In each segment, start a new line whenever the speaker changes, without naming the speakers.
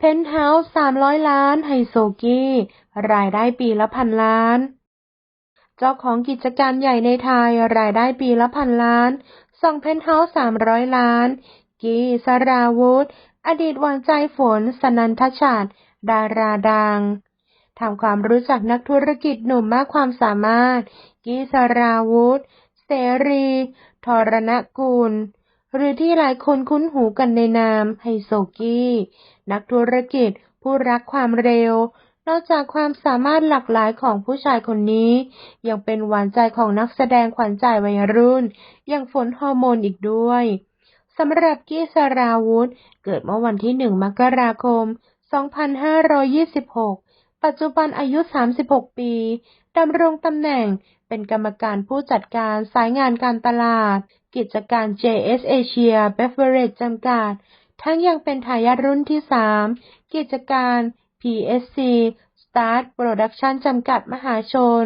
เพนท์เฮาส์สามร้อยล้านไฮโซกี้ รายได้ปีละพันล้าน เจ้าของกิจการใหญ่ในไทย รายได้ปีละพันล้าน ส่งเพนท์เฮาส์สามร้อยล้าน กีสราวุธ อดีตหวานใจฝน สนันทชัดดาราดังทำความรู้จักนักธุรกิจหนุ่มมากความสามารถ กีสราวุธ เสรี ทรณกุล หรือที่หลายคนคุ้นหูกันในนามไฮโซกี้ นักธุรกิจผู้รักความเร็ว นอกจากความสามารถหลากหลายของผู้ชายคนนี้ ยังเป็นหวานใจของนักแสดงขวัญใจวัยรุ่น อย่างฝนฮอร์โมนอีกด้วยสำหรับกี้สราวุธ เกิดเมื่อวันที่ 1 มกราคม 2526 ปัจจุบันอายุ 36 ปีดำรงตำแหน่งเป็นกรรมการผู้จัดการสายงานการตลาด กิจการ JS Asia Beverage จำกัด ทั้งยังเป็นทายาทรุ่นที่ 3 กิจการ PSC Start Production จำกัดมหาชน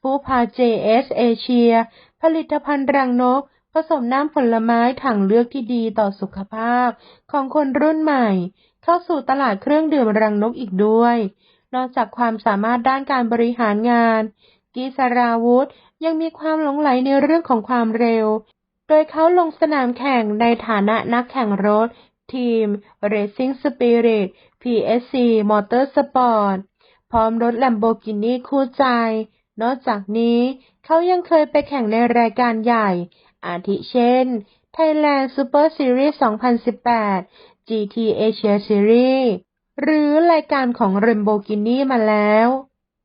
ผู้พา JS Asia ผลิตภัณฑ์รังนก ผสมน้ำผลไม้ถังเลือกที่ดีต่อสุขภาพ ของคนรุ่นใหม่ เข้าสู่ตลาดเครื่องดื่มรังนกอีกด้วย นอกจากความสามารถด้านการบริหารงานกีสราวุธยังมีความหลงไหลในเรื่องของความเร็ว โดยเขาลงสนามแข่งในฐานะนักแข่งรถ ทีม Racing Spirit PSC Motorsport พร้อมรถ Lamborghini คู่ใจ นอกจากนี้เขายังเคยไปแข่งในรายการใหญ่ อาทิเช่น Thailand Super Series 2018 GT Asia Series หรือรายการของ Lamborghini มาแล้ว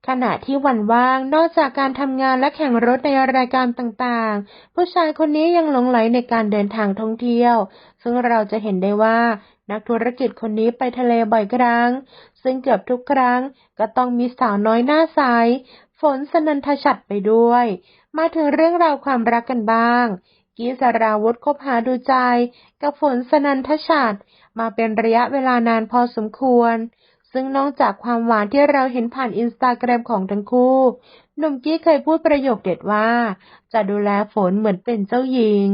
ขณะที่วันว่างนอกจากการทำงานและแข่งรถในรายการต่างๆ ผู้ชายคนนี้ยังหลงไหลในการเดินทางท่องเที่ยว ซึ่งเราจะเห็นได้ว่านักธุรกิจคนนี้ไปทะเลบ่อยครั้ง ซึ่งเกือบทุกครั้งก็ต้องมีสาวน้อยหน้าใสฝนสนันทชัดไปด้วย มาถึงเรื่องราวความรักกันบ้าง กีสราวุธคบหาดูใจ กับฝนสนันทชัดมาเป็นระยะเวลานานพอสมควร ซึ่งนอกจากความหวานที่เราเห็นผ่านอินสตาแกรมของทั้งคู่ หนุ่มกี้เคยพูดประโยคเด็ดว่า จะดูแลฝนเหมือนเป็นเจ้าหญิง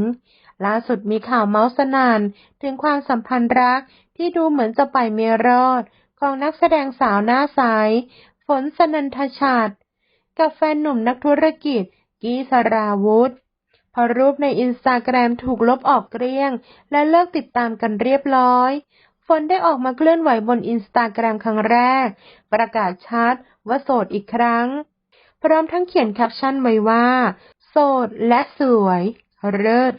ล่าสุดมีข่าวเมาส์สนานถึงความสัมพันธ์รักที่ดูเหมือนจะไปไม่รอด ของนักแสดงสาวหน้าใสฝนสนันทชัดกับแฟนหนุ่มนักธุรกิจ กี้สราวุธพอรูปในอินสตาแกรมถูกลบออกเกลี้ยง และเลิกติดตามกันเรียบร้อย ฝนได้ออกมาเคลื่อนไหวบนอินสตาแกรมครั้งแรก ประกาศชัดว่าโสดอีกครั้ง พร้อมทั้งเขียนแคปชั่นไว้ว่า โสดและสวยเลิศ